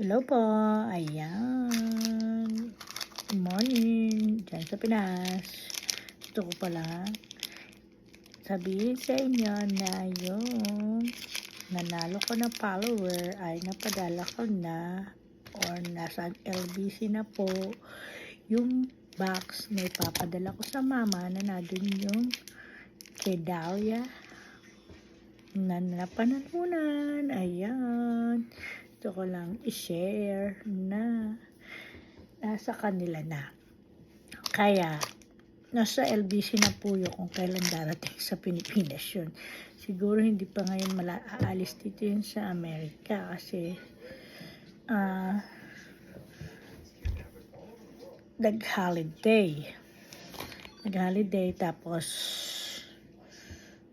Hello po. Ayan. Good morning. Diyan sa Pinas. Gusto ko pala sabihin sa inyo na yung nanalo ko na follower ay napadala ko na or nasa LBC na po yung box na ipapadala ko sa mama na nandun yung kay Dahlia na napanalunan. Ayan. Gusto ko lang i-share na nasa kanila na. Kaya, nasa LBC na po yun kung kailan darating sa Pilipinas yun. Siguro hindi pa ngayon mala aalis dito yun sa Amerika kasi ah nag-holiday. Nag-holiday tapos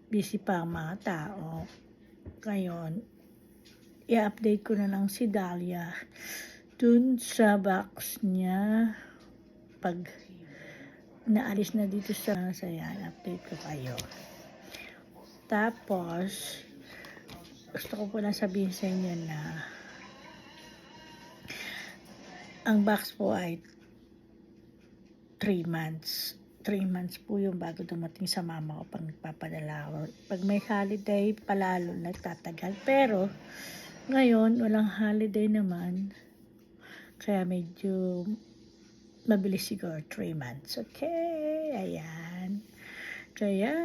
busy pa ang mga tao. Ngayon, i-update ko na lang si Dahlia dun sa box niya pag naalis na dito sa saya, update ko kayo. Tapos, gusto ko po lang sabihin sa inyo na ang box po ay 3 months. 3 months po yung bago dumating sa mama ko pag nagpapadala ako. Pag may holiday, palalo nagtatagal. Pero, ngayon, walang holiday naman. Kaya medyo mabilis siguro 3 months. Okay, ayan. Kaya,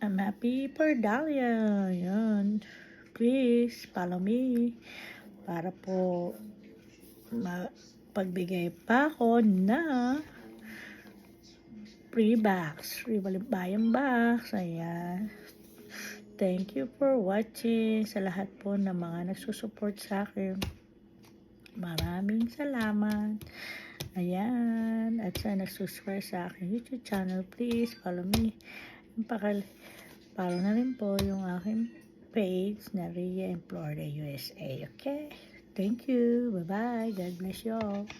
I'm happy for Dahlia. Ayan. Please, follow me. Para po mapagbigay pa ako na free box. Free bayang box. Ayan. Thank you for watching sa lahat po ng mga nagsusupport sa akin. Maraming salamat. Ayan. At sa nagsusubscribe sa aking YouTube channel, please follow me. Pakal follow na rin po yung aking page na Ria Florida, USA. Okay? Thank you. Bye-bye. God bless you all.